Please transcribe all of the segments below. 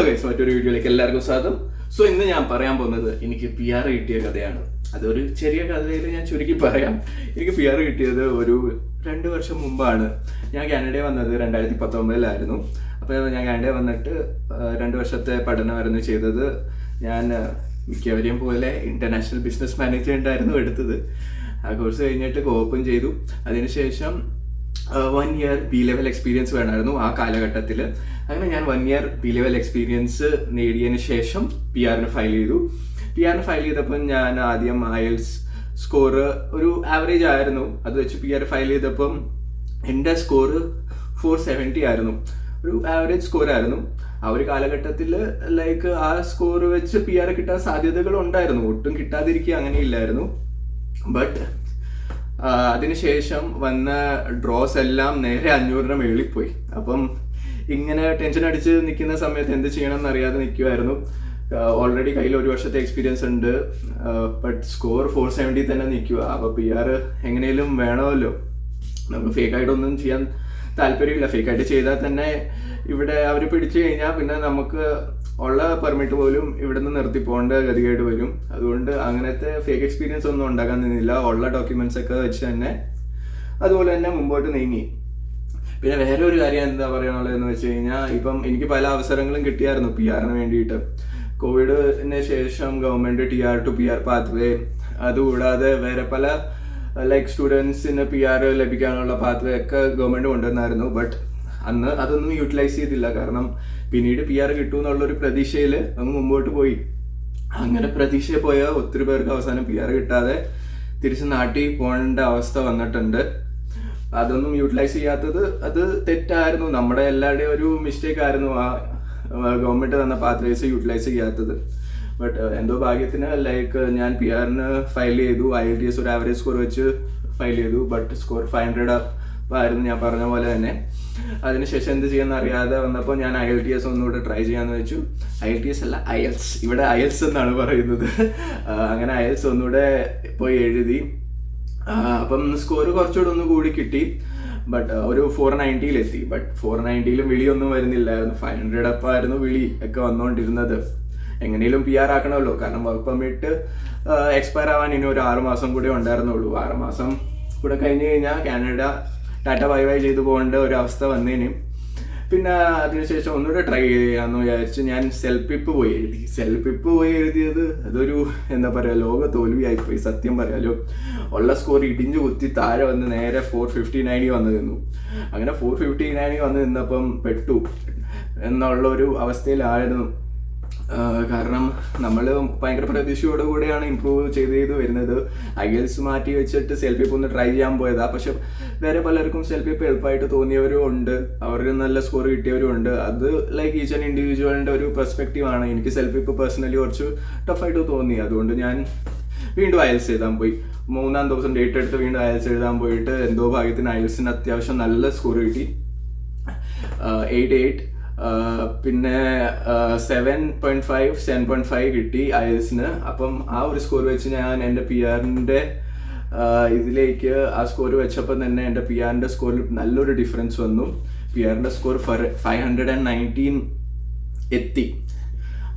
Hello guys മറ്റൊരു വീഡിയോയിലേക്ക് എല്ലാവർക്കും സ്വാഗതം. സോ ഇന്ന് ഞാൻ പറയാൻ പോകുന്നത് എനിക്ക് പി ആർ കിട്ടിയ കഥയാണ്. അതൊരു ചെറിയ കഥയിൽ ഞാൻ ചുരുക്കി പറയാം. എനിക്ക് പി ആർ കിട്ടിയത് ഒരു രണ്ട് വർഷം മുമ്പാണ്. ഞാൻ കാനഡയിൽ വന്നത് രണ്ടായിരത്തി പത്തൊമ്പതിലായിരുന്നു അപ്പോൾ ഞാൻ കാനഡയിൽ വന്നിട്ട് രണ്ട് വർഷത്തെ പഠനമായിരുന്നു ചെയ്തത്. ഞാൻ മിക്കവരെയും പോലെ ഇന്റർനാഷണൽ ബിസിനസ് മാനേജ്മെന്റ് ആയിരുന്നു എടുത്തത്. ആ കോഴ്സ് കഴിഞ്ഞിട്ട് കോപ്പും ചെയ്തു. അതിനുശേഷം one year B level experience വേണമായിരുന്നു ആ കാലഘട്ടത്തിൽ അങ്ങനെ ഞാൻ one year B level experience നേടിയതിന് ശേഷം പി ആറിന് ഫയൽ ചെയ്തു. പി ആറിന് ഫയൽ ചെയ്തപ്പോൾ ഞാൻ ആദ്യം അയൽസ് സ്കോർ ഒരു ആവറേജ് ആയിരുന്നു. അത് വെച്ച് പി ആർ ഫയൽ ചെയ്തപ്പം എന്റെ സ്കോർ ഫോർ സെവന്റി ആയിരുന്നു. ഒരു ആവറേജ് സ്കോർ ആയിരുന്നു. ആ ഒരു കാലഘട്ടത്തിൽ ലൈക്ക് ആ സ്കോർ വെച്ച് പി ആർ കിട്ടാൻ സാധ്യതകൾ ഉണ്ടായിരുന്നു. ഒട്ടും കിട്ടാതിരിക്കുക അങ്ങനെ ഇല്ലായിരുന്നു ബട്ട് അതിനുശേഷം വന്ന ഡ്രോസ് എല്ലാം നേരെ അഞ്ഞൂറിന് മേളിൽ പോയി. അപ്പം ഇങ്ങനെ ടെൻഷൻ അടിച്ച് നിൽക്കുന്ന സമയത്ത് എന്ത് ചെയ്യണം എന്നറിയാതെ നിൽക്കുമായിരുന്നു ഓൾറെഡി കയ്യിൽ ഒരു വർഷത്തെ എക്സ്പീരിയൻസ് ഉണ്ട്. ബട്ട് സ്കോർ ഫോർ സെവന്റി തന്നെ നിൽക്കുക അപ്പോൾ പി ആർ എങ്ങനെയും വേണമല്ലോ. നമുക്ക് ഫേക്ക് ആയിട്ടൊന്നും ചെയ്യാൻ താല്പര്യമില്ല. ഫേക്ക് ആയിട്ട് ചെയ്താൽ തന്നെ ഇവിടെ അവർ പിടിച്ചു കഴിഞ്ഞാൽ പിന്നെ നമുക്ക് ഉള്ള പെർമിറ്റ് പോലും ഇവിടെ നിന്ന് നിർത്തി പോകേണ്ട ഗതികേട് വരും. അതുകൊണ്ട് അങ്ങനത്തെ ഫേക്ക് എക്സ്പീരിയൻസ് ഒന്നും ഉണ്ടാക്കാൻ നിന്നില്ല. ഉള്ള ഡോക്യുമെന്റ്സ് ഒക്കെ വെച്ച് തന്നെ അതുപോലെ തന്നെ മുമ്പോട്ട് നീങ്ങി. പിന്നെ വേറെ ഒരു കാര്യം എന്താ പറയാനുള്ളതെന്ന് വെച്ച് കഴിഞ്ഞാൽ ഇപ്പം എനിക്ക് പല അവസരങ്ങളും കിട്ടിയായിരുന്നു പി ആറിന് വേണ്ടിയിട്ട്. കോവിഡിന് ശേഷം government T R to P R pathway അതുകൂടാതെ വേറെ പല ലൈക്ക് സ്റ്റുഡൻസിന് പി ആർ ലഭിക്കാനുള്ള പാത്വേ ഒക്കെ ഗവൺമെന്റ് കൊണ്ടുവന്നായിരുന്നു. ബട്ട് അന്ന് അതൊന്നും യൂട്ടിലൈസ് ചെയ്തില്ല. കാരണം പിന്നീട് പി ആർ കിട്ടും എന്നുള്ളൊരു പ്രതീക്ഷയിൽ അങ്ങ് മുമ്പോട്ട് പോയി. അങ്ങനെ പ്രതീക്ഷ പോയ ഒത്തിരി പേർക്ക് അവസാനം പി ആർ കിട്ടാതെ തിരിച്ച് നാട്ടിൽ പോകേണ്ട അവസ്ഥ വന്നിട്ടുണ്ട്. അതൊന്നും യൂട്ടിലൈസ് ചെയ്യാത്തത് അത് തെറ്റായിരുന്നു. നമ്മുടെ എല്ലാവരുടെയും ഒരു മിസ്റ്റേക്ക് ആയിരുന്നു ആ ഗവൺമെന്റ് തന്ന പാത്വേസ് യൂട്ടിലൈസ് ചെയ്യാത്തത്. ബട്ട് എന്തോ ഭാഗ്യത്തിന് ലൈക്ക് ഞാൻ പി ആറിന് ഫയൽ ചെയ്തു. ഐ എൽ ടി എസ് ഒരു ആവറേജ് സ്കോർ വെച്ച് ഫയൽ ചെയ്തു. ബട്ട് സ്കോർ ഫൈവ് ഹൺഡ്രഡ് ആയിരുന്നു ഞാൻ പറഞ്ഞ പോലെ തന്നെ. അതിനുശേഷം എന്ത് ചെയ്യാന്ന് അറിയാതെ വന്നപ്പോൾ ഞാൻ ഐ എൽ ടി എസ് ഒന്നുകൂടെ ട്രൈ ചെയ്യാന്ന് വെച്ചു. ഐ എൽ ടി എസ് അല്ല അയൽസ് ഇവിടെ അയൽസ് എന്നാണ് പറയുന്നത്. അങ്ങനെ അയൽസ് ഒന്നുകൂടെ പോയി എഴുതി. അപ്പം സ്കോർ കുറച്ചുകൂടെ ഒന്ന് കൂടി കിട്ടി. ബട്ട് ഒരു ഫോർ നയന്റിയിലെത്തി ബട്ട് ഫോർ നയന്റിയിലും വിളിയൊന്നും വരുന്നില്ലായിരുന്നു. ഫൈവ് ഹൺഡ്രഡ് അപ്പായിരുന്നു വിളി ഒക്കെ വന്നുകൊണ്ടിരുന്നത് എങ്ങനെയും പി ആർ ആക്കണമല്ലോ. കാരണം വർക്ക് പെർമിറ്റ് എക്സ്പയർ ആവാൻ ഇനി ഒരു ആറുമാസം കൂടി ഉണ്ടായിരുന്നുള്ളൂ. ആറുമാസം കൂടെ കഴിഞ്ഞ് കഴിഞ്ഞാൽ കാനഡ ടാറ്റ ബൈ ബൈ ചെയ്തു പോകേണ്ട ഒരു അവസ്ഥ വന്നേന്. പിന്നെ അതിനുശേഷം ഒന്നുകൂടെ ട്രൈ ചെയ്യാന്ന് വിചാരിച്ച് ഞാൻ സെൽഫിപ്പ് പോയി എഴുതി. സെൽഫിപ്പ് പോയി എഴുതിയത് അതൊരു എന്താ പറയുക ലോക തോൽവിയായിപ്പോയി സത്യം പറയാലോ. ഉള്ള സ്കോർ ഇടിഞ്ഞു കുത്തി താഴെ വന്ന് നേരെ ഫോർ ഫിഫ്റ്റി നയനിൽ വന്ന് നിന്നു. അങ്ങനെ ഫോർ ഫിഫ്റ്റി നയനിൽ വന്ന് നിന്നപ്പം പെട്ടു. എന്നുള്ള ഒരു അവസ്ഥയിലായിരുന്നു. കാരണം നമ്മൾ ഭയങ്കര പ്രതീക്ഷയോട് കൂടെയാണ് ഇമ്പ്രൂവ് ചെയ്ത് ചെയ്ത് വരുന്നത്. ഐഎൽസ് മാറ്റി വെച്ചിട്ട് സെൽഫി ഒന്ന് ട്രൈ ചെയ്യാൻ പോയതാ. പക്ഷെ വേറെ പലർക്കും സെൽഫി ഇപ്പോൾ എളുപ്പമായിട്ട് തോന്നിയവരും ഉണ്ട്. അവർക്ക് നല്ല സ്കോർ കിട്ടിയവരും ഉണ്ട്. അത് ലൈക്ക് ഈച്ച് ആൻഡ് ഇൻഡിവിജ്വലിന്റെ ഒരു പെർസ്പെക്റ്റീവ് ആണ്. എനിക്ക് സെൽഫി ഇപ്പോൾ പേഴ്സണലി കുറച്ച് ടഫായിട്ട് തോന്നി. അതുകൊണ്ട് ഞാൻ വീണ്ടും അയൽസ് എഴുതാൻ പോയി. മൂന്നാം ദിവസം ഡേറ്റ് എടുത്ത് വീണ്ടും അയൽസ് എഴുതാൻ പോയിട്ട് എന്തോ ഭാഗ്യത്തിന് അയൽസിന് അത്യാവശ്യം നല്ല സ്കോർ കിട്ടി. എയ്റ്റ് എയ്റ്റ് പിന്നെ seven point five seven point five കിട്ടി ഐഎസിന് അപ്പം ആ ഒരു സ്കോർ വെച്ച് ഞാൻ എന്റെ പി ആറിന്റെ ഇതിലേക്ക് ആ സ്കോർ വെച്ചപ്പോൾ തന്നെ എന്റെ പി ആറിന്റെ സ്കോറിൽ നല്ലൊരു ഡിഫറൻസ് വന്നു. പി ആറിന്റെ score five hundred and nineteen എത്തി.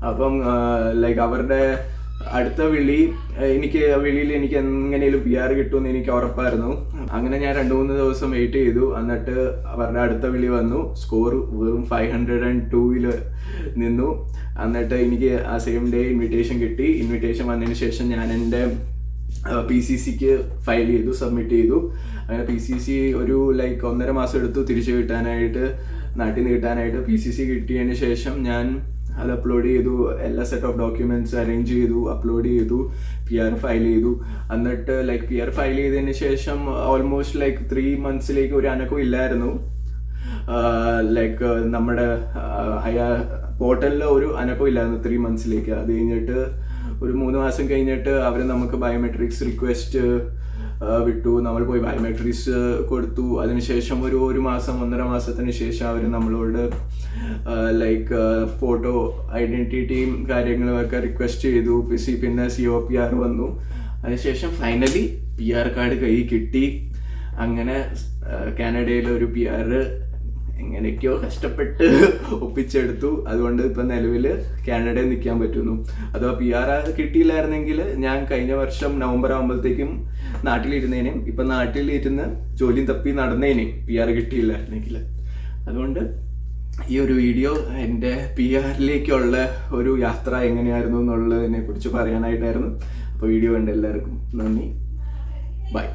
അപ്പം ലൈക്ക് അവരുടെ അടുത്ത വിളി എനിക്ക് ആ വിളിയിൽ എനിക്ക് എങ്ങനെയും പി ആർ കിട്ടുമെന്ന് എനിക്ക് ഉറപ്പായിരുന്നു. അങ്ങനെ ഞാൻ രണ്ട് മൂന്ന് ദിവസം വെയിറ്റ് ചെയ്തു. എന്നിട്ട് അവരുടെ അടുത്ത വിളി വന്നു. സ്കോർ വെറും ഫൈവ് ഹൺഡ്രഡ് ആൻഡ് ടൂവിൽ നിന്നു. എന്നിട്ട് എനിക്ക് ആ സെയിം ഡേ ഇൻവിറ്റേഷൻ കിട്ടി. ഇൻവിറ്റേഷൻ വന്നതിന് ശേഷം ഞാൻ എന്റെ പി സി സിക്ക് ഫയൽ ചെയ്തു സബ്മിറ്റ് ചെയ്തു. അങ്ങനെ പി സി സി ഒരു ലൈക്ക് ഒന്നര മാസം എടുത്തു തിരിച്ചു കിട്ടാനായിട്ട് നാട്ടിൽ നിന്ന് കിട്ടാനായിട്ട് പി സി സി കിട്ടിയതിന് ശേഷം ഞാൻ അത് അപ്ലോഡ് ചെയ്തു എല്ലാ സെറ്റ് ഓഫ് ഡോക്യുമെന്റ്സ് അറേഞ്ച് ചെയ്തു അപ്ലോഡ് ചെയ്തു പി ആർ ഫയൽ ചെയ്തു. എന്നിട്ട് ലൈക്ക് പി ആർ ഫയൽ ചെയ്തതിന് ശേഷം ഓൾമോസ്റ്റ് ലൈക്ക് ത്രീ മന്ത്സിലേക്ക് ഒരു അനക്കം ഇല്ലായിരുന്നു. ലൈക്ക് നമ്മുടെ അയാ പോർട്ടലിൽ ഒരു അനക്കം ഇല്ലായിരുന്നു ത്രീ മന്ത്സിലേക്ക് അത് കഴിഞ്ഞിട്ട് ഒരു മൂന്ന് മാസം കഴിഞ്ഞിട്ട് അവർ നമുക്ക് ബയോമെട്രിക്സ് റിക്വസ്റ്റ് വിട്ടു. നമ്മൾ പോയി ബയോമെട്രിക്സ് കൊടുത്തു. അതിനുശേഷം ഒരു ഒരു മാസം ഒന്നര മാസത്തിന് ശേഷം അവർ നമ്മളോട് ലൈക്ക് ഫോട്ടോ ഐഡന്റിറ്റിയും കാര്യങ്ങളും ഒക്കെ റിക്വസ്റ്റ് ചെയ്തു. സി പിന്നെ സി ഒ പി ആർ വന്നു. അതിനുശേഷം ഫൈനലി പി ആർ കാർഡ് കൈ കിട്ടി. അങ്ങനെ കാനഡയിൽ ഒരു പി ആർ എങ്ങനെയൊക്കെയോ കഷ്ടപ്പെട്ട് ഒപ്പിച്ചെടുത്തു. അതുകൊണ്ട് ഇപ്പം നിലവിൽ കാനഡയിൽ നിൽക്കാൻ പറ്റുന്നു. അഥവാ പി ആർ കിട്ടിയില്ലായിരുന്നെങ്കിൽ ഞാൻ കഴിഞ്ഞ വർഷം നവംബർ ആകുമ്പോഴത്തേക്കും നാട്ടിലിരുന്നേനേയും ഇപ്പം നാട്ടിലിരുന്ന് ജോലിയും തപ്പി നടന്നേനേയും പി ആർ കിട്ടിയില്ലായിരുന്നെങ്കിൽ. അതുകൊണ്ട് ഈ ഒരു വീഡിയോ എന്റെ പി ആറിലേക്കുള്ള ഒരു യാത്ര എങ്ങനെയായിരുന്നു എന്നുള്ളതിനെ കുറിച്ച് പറയാനായിട്ടായിരുന്നു. അപ്പോൾ വീഡിയോ കണ്ട എല്ലാവർക്കും നന്ദി. ബൈ